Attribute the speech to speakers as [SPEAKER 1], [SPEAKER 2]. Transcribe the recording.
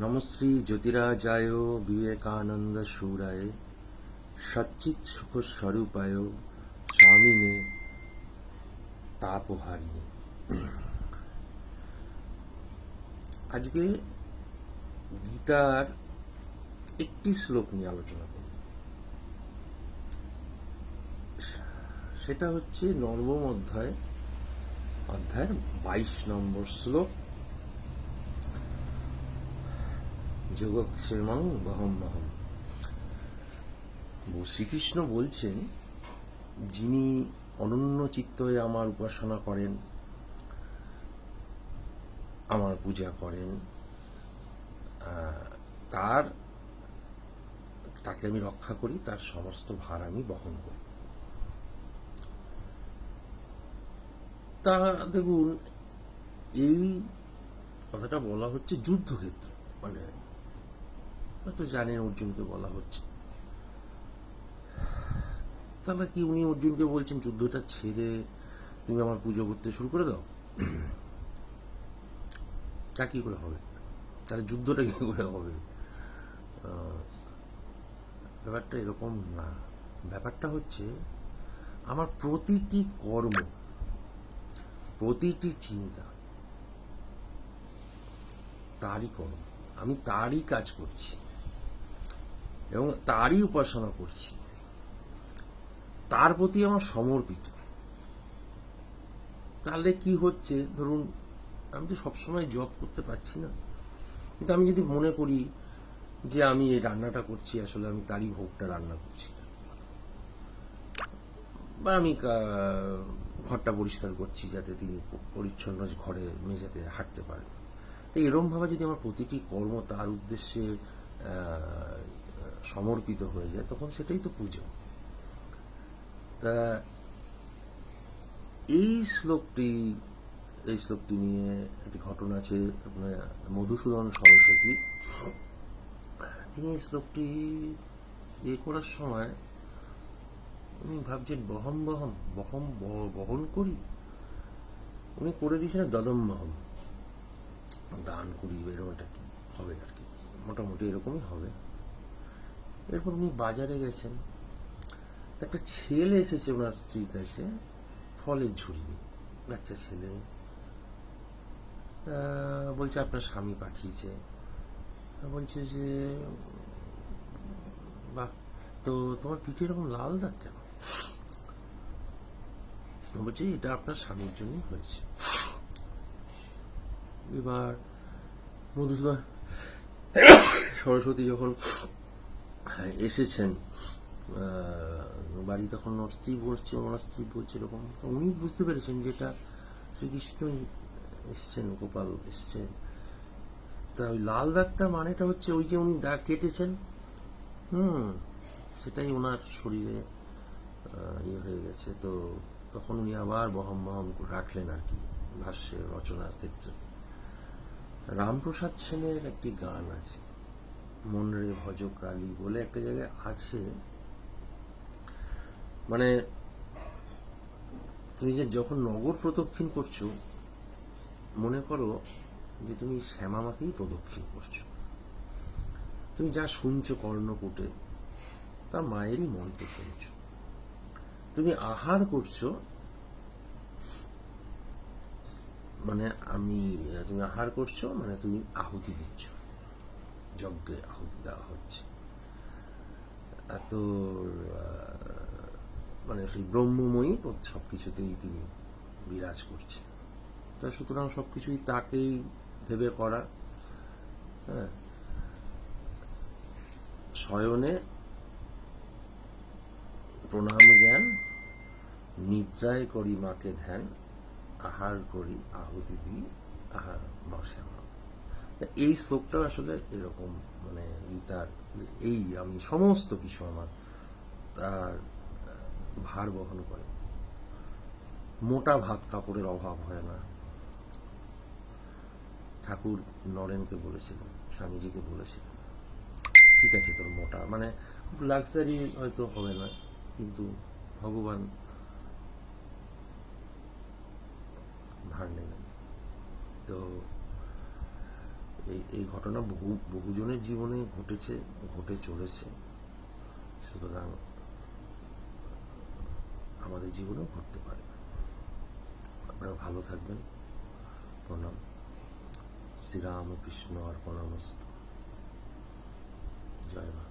[SPEAKER 1] নমশ্রী জ্যোতিরাজায় বিবেকানন্দ সুরায় সচ্চিত সুখ স্বরূপায় স্বামিনে তাপহারিণী। আজকে গীতার একটি শ্লোক নিয়ে আলোচনা করব। সেটা হচ্ছে নবম অধ্যায়, অধ্যায়ের বাইশ নম্বর শ্লোক। যোগক্ষেমং বহম বহম। শ্রীকৃষ্ণ বলছেন, যিনি অনন্য চিত্ত হয়ে আমার উপাসনা করেন, আমার পূজা করেন তার, তাকে আমি রক্ষা করি, তার সমস্ত ভার আমি বহন করি। তা দেখুন, এই কথাটা বলা হচ্ছে যুদ্ধক্ষেত্র মানে হয়তো জানেন অর্জুনকে বলা হচ্ছে। তাহলে কি উনি অর্জুনকে বলছেন, যুদ্ধটা ছেড়ে তুমি আমার পুজো করতে শুরু করে দাও? তা কি করে হবে? তাহলে যুদ্ধটা কি করে হবে? ব্যাপারটা এরকম না। ব্যাপারটা হচ্ছে, আমার প্রতিটি কর্ম, প্রতিটি চিন্তা, তারই কর্ম। আমি তারই কাজ করছি। এবং তারই উপাসনা করছি। তার প্রতি আমার সমর্পিত। তাহলে কি হচ্ছে? ধরুন, আমি তো সবসময় জব করতে পারছি না। কিন্তু আমি যদি মনে করি যে আমি এই রান্নাটা করছি, আসলে আমি তারই ভোগটা রান্না করছি। বা আমি ঘরটা পরিষ্কার করছি যাতে তিনি পরিচ্ছন্ন ঘরে মেঝেতে হাঁটতে পারেন। তো এরম ভাবে যদি আমার প্রতিটি কর্ম তার উদ্দেশ্যে সমর্পিত হয়ে যায়, তখন সেটাই তো পুজো। তা এই শ্লোকটি এই শ্লোকটি নিয়ে একটি ঘটনা আছে মধুসূদন সরস্বতী। তিনি এই শ্লোকটি ইয়ে করার সময় উনি ভাবছেন, বহম বহম বহম বহন করি? উনি করে দিয়েছেন, দদম বহম দান করি, এরকম একটা কি হবে আর কি? মোটামুটি এরকমই হবে। এরপর উনি বাজারে গেছেন। একটা ছেলে এসেছে ওনার স্ত্রীর কাছে ফলের ঝুড়ি বাচ্চা ছেলে। বলছে আপনার স্বামী পাঠিয়েছে। বলছে যে, বাহ, তো তোমার পিঠে এরকম লাল দাগ কেন? বলছে, এটা আপনার স্বামীর জন্যই হয়েছে। এবার মধুসূদন সরস্বতী যখন এসেছেন। বাড়ি তখন ওর স্ত্রী বলছে, ওনার স্ত্রী বলছে এরকম। উনি বুঝতে পেরেছেন যে এটা শ্রীকৃষ্ণই এসছেন, গোপাল এসছেন। তা ওই লাল দাগটা মানেটা হচ্ছে ওই যে উনি দাগ কেটেছেন, হুম, সেটাই ওনার শরীরে ইয়ে হয়ে গেছে। তো তখন উনি আবার বহম বহম রাখলেন আর কি ভাষ্যে রচনার ক্ষেত্রে। রামপ্রসাদ সেনের একটি গান আছে। মন রে ভজ বলে একটা জায়গায় আছে। মানে তুমি যে যখন নগর প্রদক্ষিণ করছ, মনে করো যে তুমি শ্যামামাকেই প্রদক্ষিণ করছ। তুমি যা শুনছো কর্ণকুটে তার মায়েরই মন্ত্র শুনছো। তুমি আহার করছ মানে আমি, তুমি আহার করছ মানে তুমি আহুতি দিচ্ছ। যজ্ঞে আহুতি দেওয়া হচ্ছে এত মানে সেই ব্রহ্মময়ী সব কিছুতেই তিনি বিরাজ করছেন তা সুতরাং সবকিছুই তাকেই ভেবে করা হ্যাঁ শয়নে প্রণাম জ্ঞান নিদ্রায় করি মাকে ধ্যান আহার করি আহুতি দিই আহার বসে এই শ্লোকটা আসলে এরকম মানে গীতার, এই আমি সমস্ত কিছু আমার তার ভার বহন করে। মোটা ভাত কাপড়ের অভাব হয় না। ঠাকুর নরেনকে বলেছিলেন, স্বামীজিকে বলেছিলেন, ঠিক আছে তোর মোটা। মানে খুব লাক্সারি হয়তো হবে না, কিন্তু ভগবান ভার নেবেন। তো এই এই ঘটনা বহু, বহুজনের জীবনে ঘটেছে, ঘটে চলেছে। সুতরাং আমাদের জীবনেও ঘটতে পারে। আপনারা ভালো থাকবেন। প্রণাম। শ্রীরামকৃষ্ণ অর্পণামস্তু। জয় মা।